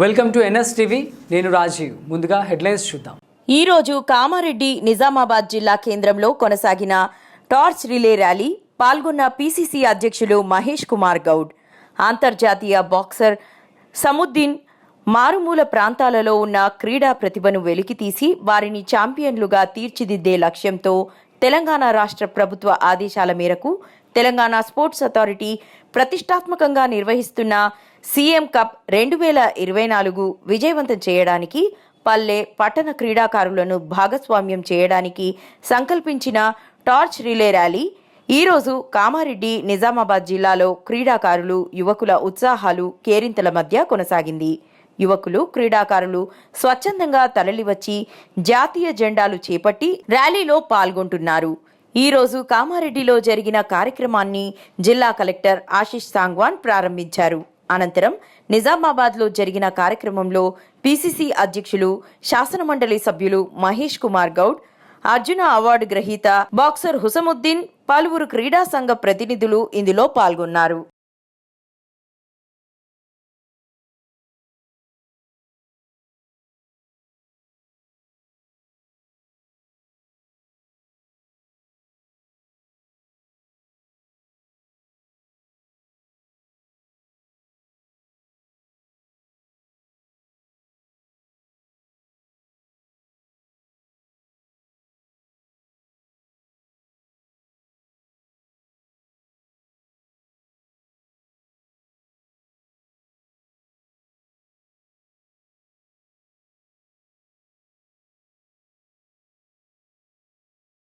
Welcome to NS TV. నేను రాజీవ్. ముందుగా headlines చూద్దాం. ఈరోజు కామారెడ్డి నిజామాబాద్ జిల్లా కేంద్రంలో కొనసాగిన టార్చ్ రిలే ర్యాలీ పాల్గొన్న పీసీసీ అధ్యక్షులు మహేష్ కుమార్ గౌడ్. అంతర్జాతీయ బాక్సర్ సముద్దీన్ మారుమూల ప్రాంతాలలో ఉన్న క్రీడా ప్రతిభను వెలికితీసి వారిని ఛాంపియన్లుగా తీర్చిదిద్దే లక్ష్యంతో తెలంగాణ రాష్ట్ర ప్రభుత్వ ఆదేశాల మేరకు తెలంగాణ స్పోర్ట్స్ అథారిటీ ప్రతిష్టాత్మకంగా నిర్వహిస్తున్న సీఎం కప్ రెండు వేల ఇరవై నాలుగు విజయవంతం చేయడానికి పల్లె పట్టణ క్రీడాకారులను భాగస్వామ్యం చేయడానికి సంకల్పించిన టార్చ్ రిలే ర్యాలీ. ఈరోజు కామారెడ్డి నిజామాబాద్ జిల్లాలో క్రీడాకారులు యువకుల ఉత్సాహాలు కేరింతల మధ్య కొనసాగింది. యువకులు క్రీడాకారులు స్వచ్ఛందంగా తరలివచ్చి జాతీయ జెండాలు చేపట్టి ర్యాలీలో పాల్గొంటున్నారు. ఈరోజు కామారెడ్డిలో జరిగిన కార్యక్రమాన్ని జిల్లా కలెక్టర్ ఆశిష్ సాంగ్వాన్ ప్రారంభించారు. అనంతరం నిజామాబాద్లో జరిగిన కార్యక్రమంలో పిసిసి అధ్యక్షులు శాసనమండలి సభ్యులు మహేష్ కుమార్ గౌడ్ అర్జున అవార్డు గ్రహీత బాక్సర్ హుసముద్దీన్ పలువురు క్రీడా సంఘ ప్రతినిధులు ఇందులో పాల్గొన్నారు.